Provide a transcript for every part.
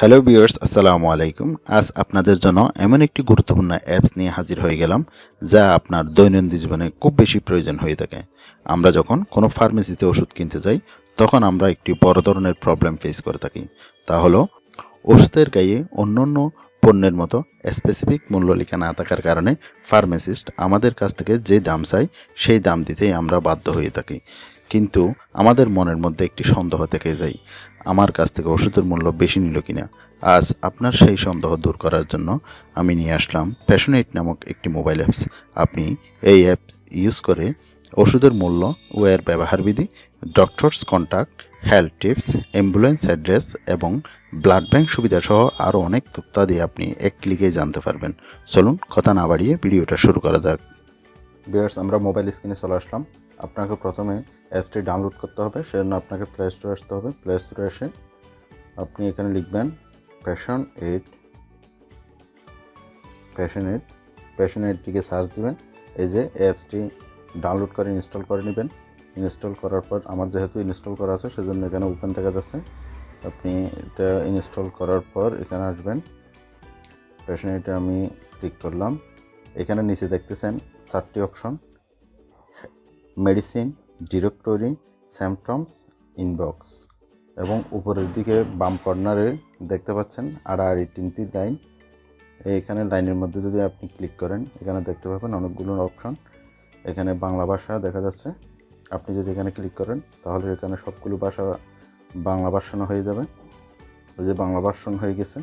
Hello viewers আসসালামু আলাইকুম আজ আপনাদের জন্য এমন একটি গুরুত্বপূর্ণ অ্যাপস নিয়ে হাজির হয়ে গেলাম, যা আপনার দৈনন্দিন জীবনে খুব বেশি প্রয়োজন হয়ে থাকে। আমরা যখন কোনো ফার্মেসিতে ওষুধ কিনতে যাই, তখন আমরা একটি বড় ধরনের প্রবলেম ফেস করে থাকি। তা হলো, ওষুধের গায়ে অন্য অন্য পণ্যের মতো স্পেসিফিক মূল্য লেখা না থাকার কারণে ফার্মাসিস্ট আমাদের কাছ থেকে যে দাম চাই সেই দাম দিতেই আমরা বাধ্য হয়ে থাকি। কিন্তু আমাদের মনের মধ্যে একটি সন্দেহ থেকে যায় আমার কাছ থেকে ওষুধের মূল্য বেশি নিল কিনা? আজ আপনার সেই সন্দেহ দূর করার জন্য আমি নিয়ে আসলাম প্যাশনেট নামক একটি মোবাইল অ্যাপস আপনি এই অ্যাপস ইউজ করে ওষুধের মূল্য ও এর ব্যবহারবিধি doctors contact health tips ambulance address এবং ব্লাড ব্যাংক সুবিধা সহ আরও অনেক তথ্যাদি আপনি এক ক্লিকেই জানতে পারবেন। চলুন কথা না বাড়িয়ে ভিডিওটা শুরু করা যাক। বিয়ার্স আমরা মোবাইল স্ক্রিনে চলে আসলাম। আপনাকে প্রথমে অ্যাপসটি ডাউনলোড করতে হবে, সেজন্য আপনাকে প্লে স্টোরে আসতে হবে। প্লে স্টোরে এসে আপনি এখানে লিখবেন passion eight passion eight passion এইটটিকে search দেবেন। এই যে অ্যাপসটি ডাউনলোড করে ইনস্টল করে নেবেন। ইনস্টল করার পর আমার যেহেতু ইনস্টল করা আছে, সেজন্য এখানে ওপেন দেখা যাচ্ছে। আপনি এটা ইনস্টল করার পর এখানে আসবেন। প্যাশন এইটে আমি ক্লিক করলাম। এখানে নিচে দেখতেছেন চারটি option medicine directory symptoms inbox এবং উপরের দিকে বাম কর্নারে দেখতে পাচ্ছেন আড়াআড়ি তিনটি লাইন। এইখানে লাইনের মধ্যে যদি আপনি ক্লিক করেন, এখানে দেখতে পাবেন অনেকগুলো অপশন এখানে বাংলা ভাষা দেখা যাচ্ছে। আপনি যদি এখানে ক্লিক করেন, তাহলে এখানে সবগুলো ভাষা বাংলা ভার্সন হয়ে যাবে। ওই যে বাংলা ভার্সন হয়ে গেছে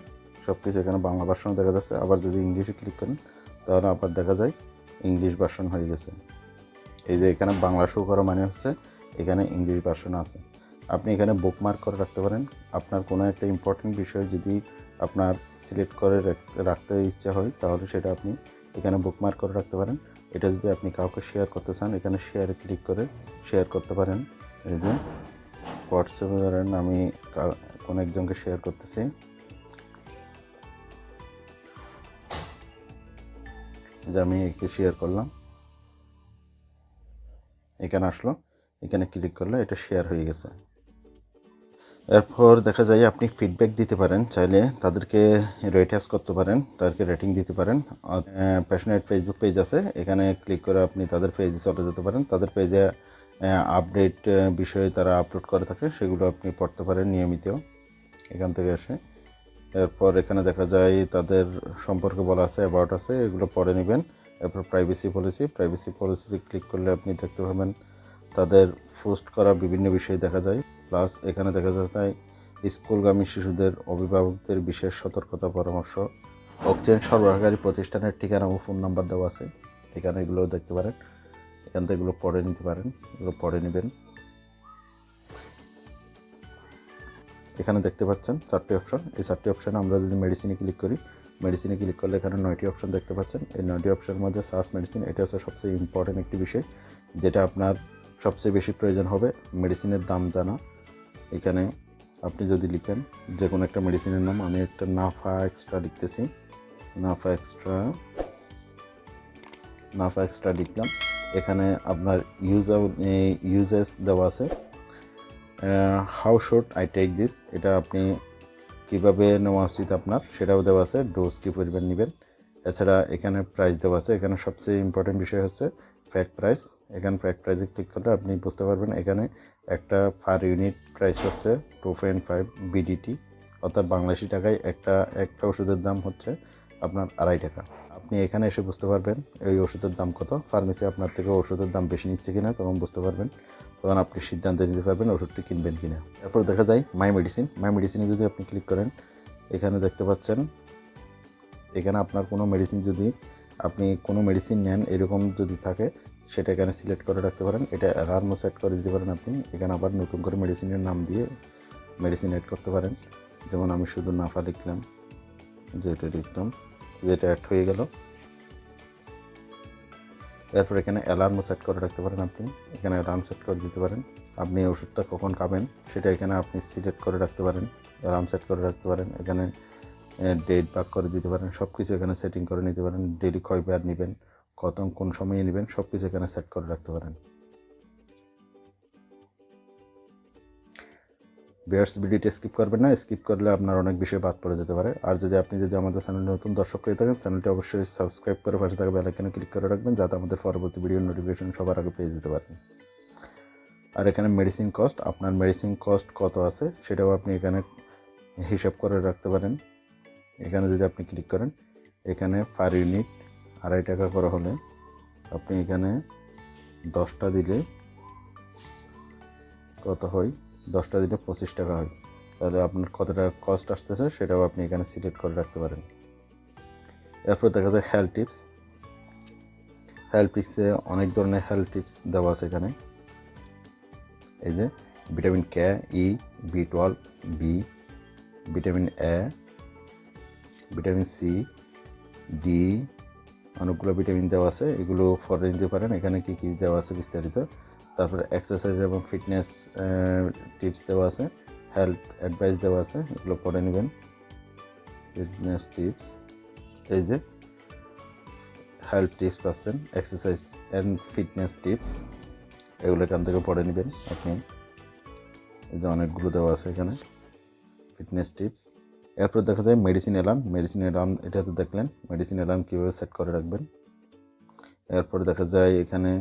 সব কিছু এখানে বাংলা ভার্সন দেখা যাচ্ছে। আবার যদি ইংলিশে ক্লিক করেন, তাহলে আবার দেখা যায় ইংলিশ ভার্সন হয়ে গেছে। যে এখানে বাংলা শো করা মানে হচ্ছে এখানে ইংলিশ ভার্সন আছে। আপনি এখানে বুকমার্ক করে রাখতে পারেন। আপনার কোনো একটা ইম্পর্টেন্ট বিষয় যদি আপনার সিলেক্ট করে রাখ- রাখতে ইচ্ছা হয়, তাহলে সেটা আপনি এখানে বুকমার্ক করে রাখতে পারেন। এটা যদি আপনি কাউকে শেয়ার করতে চান, এখানে শেয়ারে ক্লিক করে শেয়ার করতে পারেন। এই যে হোয়াটসঅ্যাপে ধরেন আমি কোনো একজনকে শেয়ার করতেছি। যে আমি একে শেয়ার করলাম। এখানে আসলো। এখানে ক্লিক করলে এটা শেয়ার হয়ে গেছে। এরপর দেখা যায় আপনি ফিডব্যাক দিতে পারেন, চাইলে তাদেরকে রেটাস করতে পারেন, তাদেরকে রেটিং দিতে পারেন। প্যাশনেট ফেসবুক পেজ আছে, এখানে ক্লিক করে আপনি তাদের পেজে চলে যেতে পারেন। তাদের পেজে আপডেট বিষয়ে তারা আপলোড করে থাকে, সেগুলো আপনি পড়তে পারেন নিয়মিত। এখান থেকে এসে এরপর এখানে দেখা যায় তাদের সম্পর্কে বলা আছে অ্যাবাউট আছে, এগুলো পড়ে নেবেন। এরপর privacy policy privacy policy click করলে আপনি দেখতে পাবেন তাদের পোস্ট করা বিভিন্ন বিষয় দেখা যায়। প্লাস এখানে দেখা যায় স্কুলগামী শিশুদের অভিভাবকদের বিশেষ সতর্কতা পরামর্শ। অক্সিজেন সরবরাহকারী প্রতিষ্ঠানের ঠিকানা ও ফোন নাম্বার দেওয়া আছে। এখানে এগুলো দেখতে পারেন। এখান থেকে এগুলো পড়ে নিতে পারেন। এগুলো পড়ে নেবেন। এখানে দেখতে পাচ্ছেন চারটি অপশন এই চারটি অপশানে আমরা যদি মেডিসিনে ক্লিক করি মেডিসিনে ক্লিক করলে এখানে নয়টি অপশন দেখতে পাচ্ছেন। এই নয়টি অপশনের মধ্যে সাস মেডিসিন, এটা হচ্ছে সবচেয়ে ইম্পর্টেন্ট একটি বিষয়, যেটা আপনার সবচেয়ে বেশি প্রয়োজন হবে মেডিসিনের দাম জানা। এখানে আপনি যদি লিখেন যে কোনো একটা মেডিসিনের নাম, আমি একটা নাফা এক্সট্রা লিখতেছি। নাফা এক্সট্রা নাফা এক্সট্রা লিখলাম। এখানে আপনার ইউজ ইউজেস দেওয়া আছে। How should I take this এটা আপনি কীভাবে নেওয়া উচিত আপনার, সেটাও দেওয়া আছে ডোজ কী পরিমাণ নেবেন। এছাড়া এখানে প্রাইস দেওয়া আছে, এখানে সবচেয়ে ইম্পর্টেন্ট বিষয় হচ্ছে ফ্যাক প্রাইস এখানে ফ্যাক প্রাইসে ক্লিক করলে আপনি বুঝতে পারবেন, এখানে একটা পার ইউনিট প্রাইস হচ্ছে টু পয়েন্ট ফাইভ বিডিটি অর্থাৎ বাংলাদেশি টাকায় একটা একটা ওষুধের দাম হচ্ছে আপনার আড়াই টাকা। আপনি এখানে এসে বুঝতে পারবেন এই ওষুধের দাম কত ফার্মেসি আপনার থেকে ওষুধের দাম বেশি নিচ্ছে কিনা, তখন বুঝতে পারবেন। তখন আপনি সিদ্ধান্ত নিতে পারবেন ওষুধটি কিনবেন কিনা। এরপর দেখা যায় মাই মেডিসিন মাই মেডিসিনে যদি আপনি ক্লিক করেন, এখানে দেখতে পাচ্ছেন, এখানে আপনার কোনো মেডিসিন যদি আপনি কোনো মেডিসিন নেন, এরকম যদি থাকে, সেটা এখানে সিলেক্ট করে রাখতে পারেন। এটা অ্যালার্মও সেট করে দিতে পারেন আপনি। এখানে আবার নতুন করে মেডিসিনের নাম দিয়ে মেডিসিন অ্যাড করতে পারেন। যেমন আমি শুধু নাফা লিখলাম, যেটা লিখলাম, যেটা অ্যাড হয়ে গেল। এরপর এখানে অ্যালার্মও সেট করে রাখতে পারেন আপনি। এখানে অ্যালার্ম সেট করে দিতে পারেন। আপনি ওষুধটা কখন খাবেন সেটা এখানে আপনি সিলেক্ট করে রাখতে পারেন। অ্যালার্ম সেট করে রাখতে পারেন। এখানে ডেট ভাগ করে দিতে পারেন। সব কিছু এখানে সেটিং করে নিতে পারেন। ডেলি কয় বার নেবেন কত কোন সময়ে নেবেন সব কিছু এখানে সেট করে রাখতে পারেন। বিয়ার্স ভিডিওটি স্কিপ করবেন না স্কিপ করলে আপনার অনেক বিষয় বাদ পড়ে যেতে পারে। আর যদি আপনি যদি আমাদের চ্যানেলে নতুন দর্শক হয়ে থাকেন, চ্যানেলটি অবশ্যই সাবস্ক্রাইব করে পাশে থাকা বেল আইকনে ক্লিক করে রাখবেন, যাতে আমাদের পরবর্তী ভিডিও নোটিফিকেশন সবার আগে পেয়ে যেতে পারেন। আর এখানে মেডিসিন কস্ট আপনার মেডিসিন কস্ট কত আছে সেটাও আপনি এখানে হিসাব করে রাখতে পারেন। এখানে যদি আপনি ক্লিক করেন, এখানে পার ইউনিট আড়াই টাকা করে হলে আপনি এখানে দশটা দিলে কত হয়? দশটা দিলে পঁচিশ টাকা হয়। তাহলে আপনার কত টাকা কস্ট আসতেছে সেটাও আপনি এখানে সিলেক্ট করে রাখতে পারেন। এরপর দেখা যায় হেলথ টিপস হেলথ টিপসে অনেক ধরনের হেলথ টিপস দেওয়া আছে এখানে। এই যে vitamin K E B twelve B vitamin A vitamin C D অনেকগুলো ভিটামিন দেওয়া আছে। এগুলো পরে নিতে পারেন, এখানে কী কী দেওয়া আছে বিস্তারিত তারপরে এক্সারসাইজ এবং ফিটনেস টিপস দেওয়া আছে হেলথ অ্যাডভাইস দেওয়া আছে, এগুলো পরে নেবেন। ফিটনেস টিপস এই যে হেলথ টিপস পাচ্ছেন এক্সারসাইজ অ্যান্ড ফিটনেস টিপস এগুলো এখান থেকে পড়ে নেবেন আপনি। এই যে অনেকগুলো দেওয়া আছে এখানে ফিটনেস টিপস এরপর দেখা যায় মেডিসিন অ্যালার্ম মেডিসিন অ্যালার্ম এটা তো দেখলেন মেডিসিন অ্যালার্ম কীভাবে সেট করে রাখবেন। এরপর দেখা যায় এখানে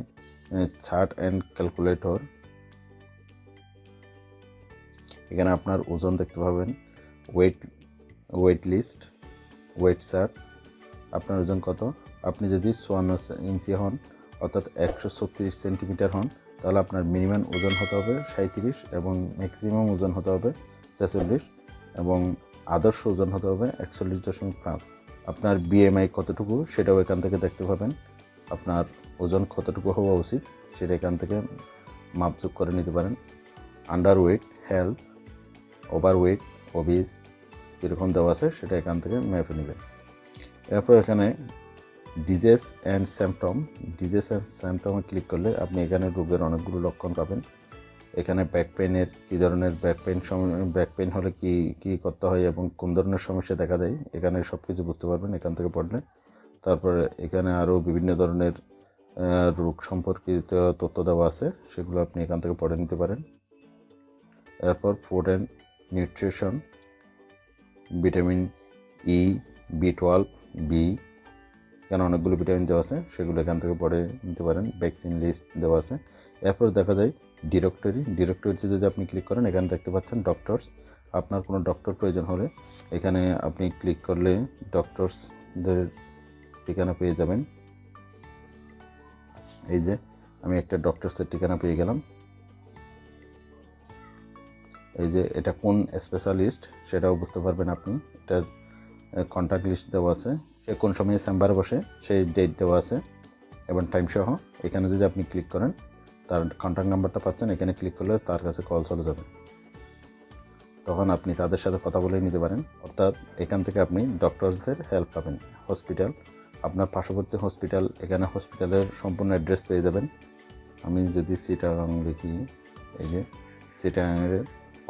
চার্ট অ্যান্ড ক্যালকুলেটর এখানে আপনার ওজন দেখতে পাবেন weight weight list weight chart আপনার ওজন কত? আপনি যদি চুয়ান্ন ইঞ্চি হন, অর্থাৎ একশো ছত্রিশ সেন্টিমিটার হন, তাহলে আপনার মিনিমাম ওজন হতে হবে সাঁত্রিশ এবং ম্যাক্সিমাম ওজন হতে হবে ছেচল্লিশ এবং আদর্শ ওজন হতে হবে একচল্লিশ দশমিক পাঁচ। আপনার বিএমআই কতটুকু সেটাও এখান থেকে দেখতে পাবেন। আপনার ওজন কতটুকু হওয়া উচিত সেটা এখান থেকে মাপযোগ করে নিতে পারেন। Under wait health over wait obese কীরকম দেওয়া আছে সেটা এখান থেকে মেপে নেবেন। এরপর এখানে diseases and symptom diseases and স্যামটমে click করলে আপনি এখানে রোগের অনেকগুলো লক্ষণ পাবেন। এখানে ব্যাক পেনের কী ধরনের ব্যাক পেন ব্যাক পেন হলে কি কি করতে হয় এবং কোন ধরনের সমস্যা দেখা দেয়, এখানে সব কিছু বুঝতে পারবেন এখান থেকে পড়লে। তারপরে এখানে আরও বিভিন্ন ধরনের রোগ সম্পর্কিত তথ্য দেওয়া আছে, সেগুলো আপনি এখান থেকে পড়ে নিতে পারেন। এরপর food and nutrition vitamin E B twelve B এখানে অনেকগুলো ভিটামিন দেওয়া আছে, সেগুলো এখান থেকে পড়ে নিতে পারেন ভ্যাকসিন লিস্ট দেওয়া আছে। এরপর দেখা যায় ডিরেক্টরি ডিরেক্টরিতে যদি আপনি ক্লিক করেন, এখানে দেখতে পাচ্ছেন ডক্টরস আপনার কোনো ডক্টর প্রয়োজন হলে এখানে আপনি ক্লিক করলে ডক্টরসদের ঠিকানা পেয়ে যাবেন। এই যে, আমি একটা ডক্টরসের ঠিকানা পেয়ে গেলাম। এই যে, এটা কোন স্পেশালিস্ট সেটাও বুঝতে পারবেন আপনি। এটা কন্ট্যাক্ট লিস্ট দেওয়া আছে। সে কোন সময়ে চেম্বারে বসে, সেই ডেট দেওয়া আছে। এবং টাইম সহ, এখানে যদি আপনি ক্লিক করেন, তার কন্ট্যাক্ট নাম্বারটা পাচ্ছেন, এখানে ক্লিক করলে তার কাছে কল চলে যাবে। তখন আপনি তাদের সাথে কথা বলে নিতে পারেন। অর্থাৎ এখান থেকে আপনি ডক্টরদের হেল্প পাবেন হসপিটাল আপনার পার্শ্ববর্তী হসপিটাল এখানে হসপিটালের সম্পূর্ণ অ্যাড্রেস পেয়ে যাবেন। আমি যদি সিটাগাং লিখি, এই যে সিটাগাংয়ের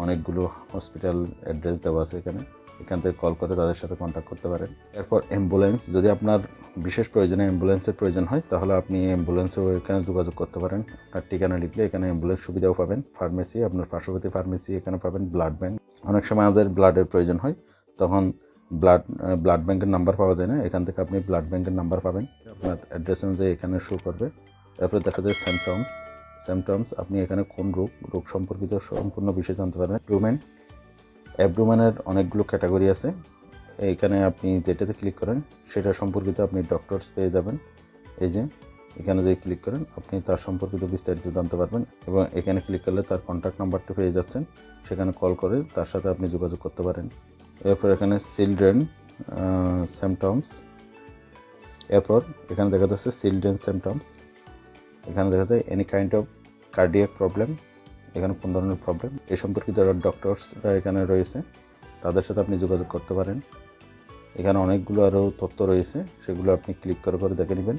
অনেকগুলো হসপিটাল অ্যাড্রেস দেওয়া আছে এখানে। এখান থেকে কল করে তাদের সাথে কন্ট্যাক্ট করতে পারেন। এরপর অ্যাম্বুলেন্স যদি আপনার বিশেষ প্রয়োজনে অ্যাম্বুলেন্সের প্রয়োজন হয়, তাহলে আপনি অ্যাম্বুলেন্সেও এখানে যোগাযোগ করতে পারেন। আপনার ঠিকানা লিখলে এখানে অ্যাম্বুলেন্স সুবিধাও পাবেন। ফার্মেসি আপনার পার্শ্ববর্তী ফার্মেসি এখানে পাবেন ব্লাড ব্যাঙ্ক অনেক সময় আমাদের ব্লাডের প্রয়োজন হয়, তখন ব্লাড ব্লাড ব্যাঙ্কের নাম্বার পাওয়া যায় না, এখান থেকে আপনি ব্লাড ব্যাঙ্কের নাম্বার পাবেন। আপনার অ্যাড্রেস অনুযায়ী এখানে শো করবে। তারপরে দেখা যায় সিমটমস সিমটমস আপনি এখানে কোন রোগ রোগ সম্পর্কিত সম্পূর্ণ বিষয় জানতে পারবেন। অ্যাব্ডোমেন অ্যাব্ডোমেনের অনেকগুলো ক্যাটাগরি আছে। এখানে আপনি যেটাতে ক্লিক করেন, সেটা সম্পর্কিত আপনি ডক্টরস পেয়ে যাবেন। এই যে, এখানে যদি ক্লিক করেন, আপনি তার সম্পর্কিত বিস্তারিত জানতে পারবেন এবং এখানে ক্লিক করলে তার কন্ট্যাক্ট নাম্বারটা পেয়ে যাচ্ছেন। সেখানে কল করে তার সাথে আপনি যোগাযোগ করতে পারেন। এরপর এখানে চিলড্রেন সিমটমস এরপর এখানে দেখা যাচ্ছে চিলড্রেন সিমটমস এখানে দেখা যায় any kind of cardiac problem এখানে কোন ধরনের প্রবলেম এ সম্পর্কিত যারা ডক্টরসরা এখানে রয়েছে, তাদের সাথে আপনি যোগাযোগ করতে পারেন। এখানে অনেকগুলো আরও তথ্য রয়েছে, সেগুলো আপনি ক্লিক করে করে দেখে নেবেন।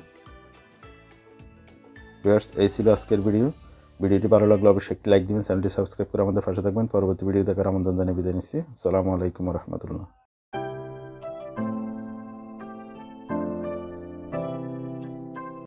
এই ছিল আজকের ভিডিও ভিডিওটি ভালো লাগলে অবশ্যই একটি লাইক দিবেন, চ্যানেলটি সাবস্ক্রাইব করে আমাদের পাশে থাকবেন। পরবর্তী ভিডিও দেখার আমন্ত্রণ জানিয়ে বিদায় নিচ্ছি। আসসালামু আলাইকুম রহমতুল্লাহ।